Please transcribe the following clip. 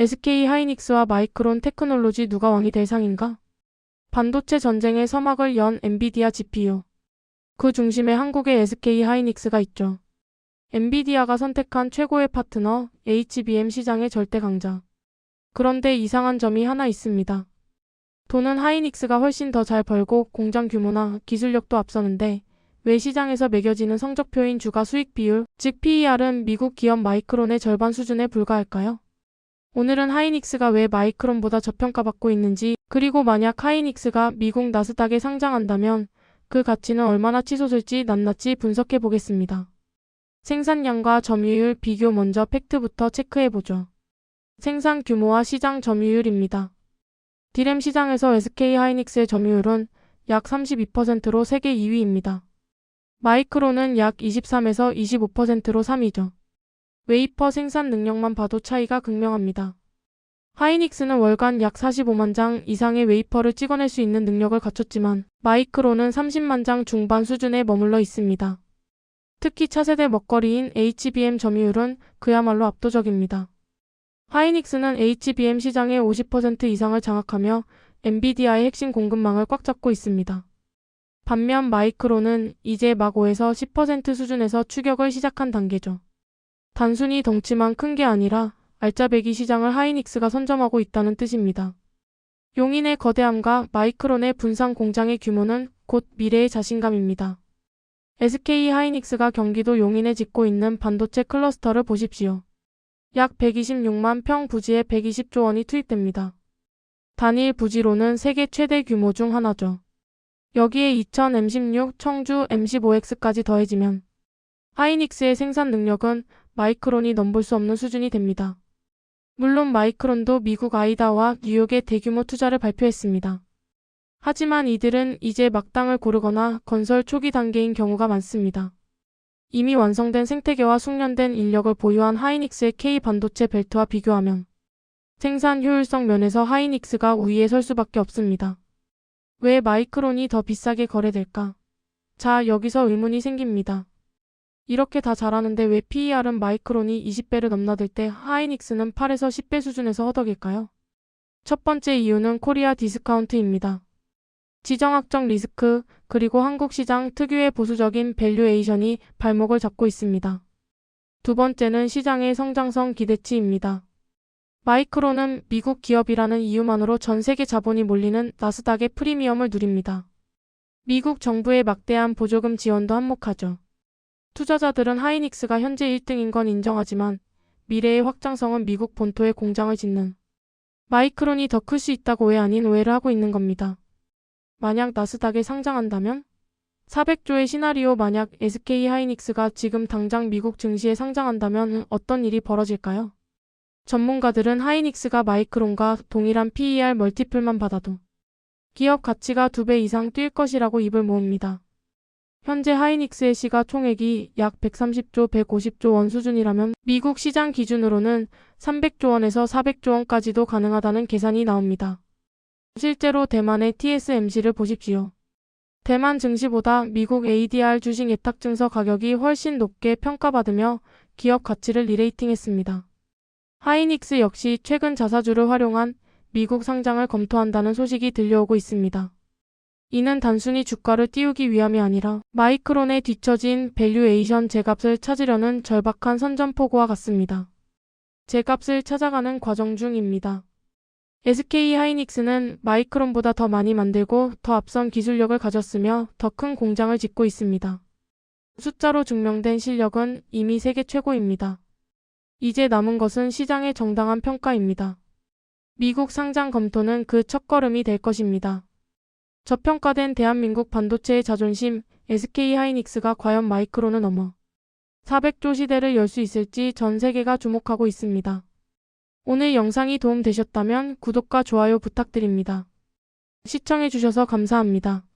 SK 하이닉스와 마이크론 테크놀로지 누가 왕이 될 상인가? 반도체 전쟁의 서막을 연 엔비디아 GPU. 그 중심에 한국의 SK 하이닉스가 있죠. 엔비디아가 선택한 최고의 파트너 HBM 시장의 절대 강자. 그런데 이상한 점이 하나 있습니다. 돈은 하이닉스가 훨씬 더 잘 벌고 공장 규모나 기술력도 앞서는데 왜 시장에서 매겨지는 성적표인 주가 수익 비율, 즉 PER은 미국 기업 마이크론의 절반 수준에 불과할까요? 오늘은 하이닉스가 왜 마이크론보다 저평가받고 있는지, 그리고 만약 하이닉스가 미국 나스닥에 상장한다면 그 가치는 얼마나 치솟을지 낱낱이 분석해 보겠습니다. 생산량과 점유율 비교 먼저 팩트부터 체크해 보죠. 생산 규모와 시장 점유율입니다. 디램 시장에서 SK 하이닉스의 점유율은 약 32%로 세계 2위입니다. 마이크론은 약 23에서 25%로 3위죠. 웨이퍼 생산 능력만 봐도 차이가 극명합니다. 하이닉스는 월간 약 45만 장 이상의 웨이퍼를 찍어낼 수 있는 능력을 갖췄지만 마이크론은 30만 장 중반 수준에 머물러 있습니다. 특히 차세대 먹거리인 HBM 점유율은 그야말로 압도적입니다. 하이닉스는 HBM 시장의 50% 이상을 장악하며 엔비디아의 핵심 공급망을 꽉 잡고 있습니다. 반면 마이크론은 이제 막 5에서 10% 수준에서 추격을 시작한 단계죠. 단순히 덩치만 큰 게 아니라 알짜배기 시장을 하이닉스가 선점하고 있다는 뜻입니다. 용인의 거대함과 마이크론의 분산 공장의 규모는 곧 미래의 자신감입니다. SK 하이닉스가 경기도 용인에 짓고 있는 반도체 클러스터를 보십시오. 약 126만 평 부지에 120조 원이 투입됩니다. 단일 부지로는 세계 최대 규모 중 하나죠. 여기에 2000 M16 청주 M15X까지 더해지면 하이닉스의 생산 능력은 마이크론이 넘볼 수 없는 수준이 됩니다. 물론 마이크론도 미국 아이다와 뉴욕에 대규모 투자를 발표했습니다. 하지만 이들은 이제 막당을 고르거나 건설 초기 단계인 경우가 많습니다. 이미 완성된 생태계와 숙련된 인력을 보유한 하이닉스의 K 반도체 벨트와 비교하면 생산 효율성 면에서 하이닉스가 우위에 설 수밖에 없습니다. 왜 마이크론이 더 비싸게 거래될까? 자, 여기서 의문이 생깁니다. 이렇게 다 잘하는데 왜 PER은 마이크론이 20배를 넘나들 때 하이닉스는 8에서 10배 수준에서 허덕일까요? 첫 번째 이유는 코리아 디스카운트입니다. 지정학적 리스크, 그리고 한국 시장 특유의 보수적인 밸류에이션이 발목을 잡고 있습니다. 두 번째는 시장의 성장성 기대치입니다. 마이크론은 미국 기업이라는 이유만으로 전 세계 자본이 몰리는 나스닥의 프리미엄을 누립니다. 미국 정부의 막대한 보조금 지원도 한몫하죠. 투자자들은 하이닉스가 현재 1등인 건 인정하지만 미래의 확장성은 미국 본토에 공장을 짓는 마이크론이 더 클 수 있다고 왜 아닌 오해를 하고 있는 겁니다. 만약 나스닥에 상장한다면 400조의 시나리오 만약 SK 하이닉스가 지금 당장 미국 증시에 상장한다면 어떤 일이 벌어질까요? 전문가들은 하이닉스가 마이크론과 동일한 PER 멀티플만 받아도 기업 가치가 2배 이상 뛸 것이라고 입을 모읍니다. 현재 하이닉스의 시가 총액이 약 130조 150조 원 수준이라면 미국 시장 기준으로는 300조 원에서 400조 원까지도 가능하다는 계산이 나옵니다. 실제로 대만의 TSMC를 보십시오. 대만 증시보다 미국 ADR 주식 예탁증서 가격이 훨씬 높게 평가받으며 기업 가치를 리레이팅했습니다. 하이닉스 역시 최근 자사주를 활용한 미국 상장을 검토한다는 소식이 들려오고 있습니다. 이는 단순히 주가를 띄우기 위함이 아니라 마이크론에 뒤처진 밸류에이션 제값을 찾으려는 절박한 선전포고와 같습니다. 제값을 찾아가는 과정 중입니다. SK 하이닉스는 마이크론보다 더 많이 만들고 더 앞선 기술력을 가졌으며 더 큰 공장을 짓고 있습니다. 숫자로 증명된 실력은 이미 세계 최고입니다. 이제 남은 것은 시장의 정당한 평가입니다. 미국 상장 검토는 그 첫걸음이 될 것입니다. 저평가된 대한민국 반도체의 자존심 SK 하이닉스가 과연 마이크론을 넘어 400조 시대를 열 수 있을지 전 세계가 주목하고 있습니다. 오늘 영상이 도움되셨다면 구독과 좋아요 부탁드립니다. 시청해주셔서 감사합니다.